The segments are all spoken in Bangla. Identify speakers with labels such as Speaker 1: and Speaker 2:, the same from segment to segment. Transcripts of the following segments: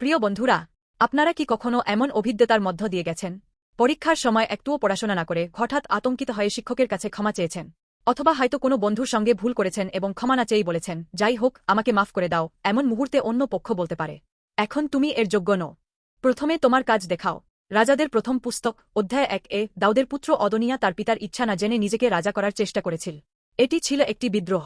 Speaker 1: প্রিয় বন্ধুরা, আপনারা কি কখনো এমন অভিজ্ঞতার মধ্য দিয়ে গেছেন? পরীক্ষার সময় একটুও পড়াশোনা না করে হঠাৎ আতঙ্কিত হয়ে শিক্ষকের কাছে ক্ষমা চেয়েছেন। অথবা হয়তো কোনো বন্ধুর সঙ্গে ভুল করেছেন এবং ক্ষমা না চেয়েই বলেছেন, যাই হোক, আমাকে মাফ করে দাও। এমন মুহূর্তে অন্য পক্ষ বলতে পারে, এখন তুমি এর যোগ্য নও। প্রথমে তোমার কাজ দেখাও। রাজাদের প্রথম পুস্তক, অধ্যায় এক এ, দাউদের পুত্র অদনিয়া তার পিতার ইচ্ছা না জেনে নিজেকে রাজা করার চেষ্টা করেছিল। এটি ছিল একটি বিদ্রোহ।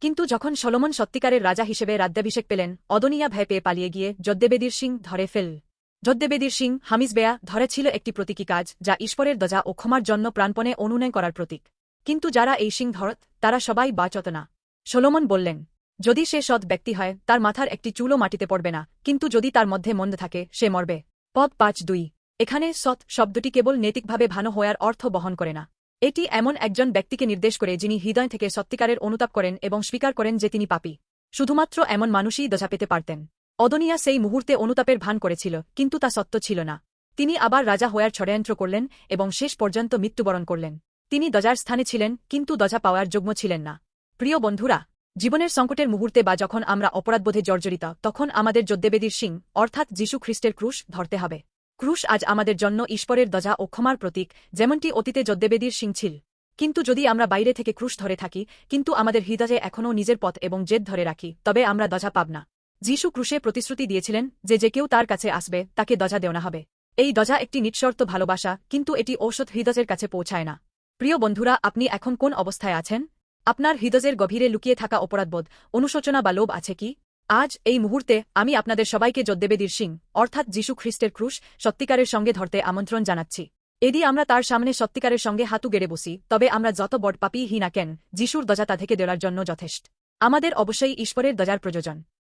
Speaker 1: কিন্তু যখন সলোমন সত্যিকারের রাজা হিসেবে রাজ্যাভিষেক পেলেন, অদনিয়া ভয় পেয়ে পালিয়ে গিয়ে যদ্দেবেদীর সিং ধরে ফেল। যদ্দেবেদীর সিং হামিজ বেয়া ধরে ছিল একটি প্রতীকী কাজ, যা ঈশ্বরের দজা ও ক্ষমার জন্য প্রাণপণে অনুনয় করার প্রতীক। কিন্তু যারা এই সিং ধরত, তারা সবাই বাচত না সলোমন বললেন, যদি সে সৎ ব্যক্তি হয়, তার মাথার একটি চুলও মাটিতে পড়বে না, কিন্তু যদি তার মধ্যে মন্দ থাকে, সে মরবে। পদ পাঁচ দুই। এখানে সৎ শব্দটি কেবল নৈতিকভাবে ভালো হওয়ার অর্থ বহন করে না। এটি এমন একজন ব্যক্তিকে নির্দেশ করে যিনি হৃদয় থেকে সত্যিকারের অনুতাপ করেন এবং স্বীকার করেন যে তিনি পাপী। শুধুমাত্র এমন মানুষই দজা পেতে পারতেন। অদনিয়া সেই মুহূর্তে অনুতাপের ভান করেছিল, কিন্তু তা সত্য ছিল না। তিনি আবার রাজা হওয়ার ষড়যন্ত্র করলেন এবং শেষ পর্যন্ত মৃত্যুবরণ করলেন। তিনি দজার স্থানে ছিলেন, কিন্তু দজা পাওয়ার যোগ্য ছিলেন না। প্রিয় বন্ধুরা, জীবনের সংকটের মুহূর্তে বা যখন আমরা অপরাধবোধে জর্জরিত, তখন আমাদের যোদ্দেবেদীর সিং, অর্থাৎ যীশু খ্রিস্টের ক্রুশ, ধরতে হবে। ক্রুশ আজ আমাদের জন্য ঈশ্বরের দজা ও ক্ষমার প্রতীক, যেমনটি অতীতে যোদ্দেবেদীর সিং ছিল। কিন্তু যদি আমরা বাইরে থেকে ক্রুশ ধরে থাকি, কিন্তু আমাদের হৃদয়ে এখনও নিজের পথ এবং জেদ ধরে রাখি, তবে আমরা দজা পাব না। যীশু ক্রুশে প্রতিশ্রুতি দিয়েছিলেন যে যে কেউ তার কাছে আসবে, তাকে দজা দেওয়া হবে। এই দজা একটি নিঃশর্ত ভালোবাসা, কিন্তু এটি ঔষধ হৃদয়ের কাছে পৌঁছায় না। প্রিয় বন্ধুরা, আপনি এখন কোন অবস্থায় আছেন? আপনার হৃদয়ের গভীরে লুকিয়ে থাকা অপরাধবোধ, অনুশোচনা বা লোভ আছে কি? আজ এই মুহূর্তে আমি আপনাদের সবাইকে যোদ্দেবেদীর সিং অর্থাৎ যীশু খ্রিস্টের ক্রুশ, সত্যিকারের সঙ্গে ধরতে আমন্ত্রণ জানাচ্ছি। এদি আমরা তার সামনে সত্যিকারের সঙ্গে হাতু গেড়ে বসি, তবে আমরা যত বট পাপি হি না কেন, যিশুর দজা তা থেকে দেওয়ার জন্য যথেষ্ট। আমাদের অবশ্যই ঈশ্বরের দজার প্রয়োজন।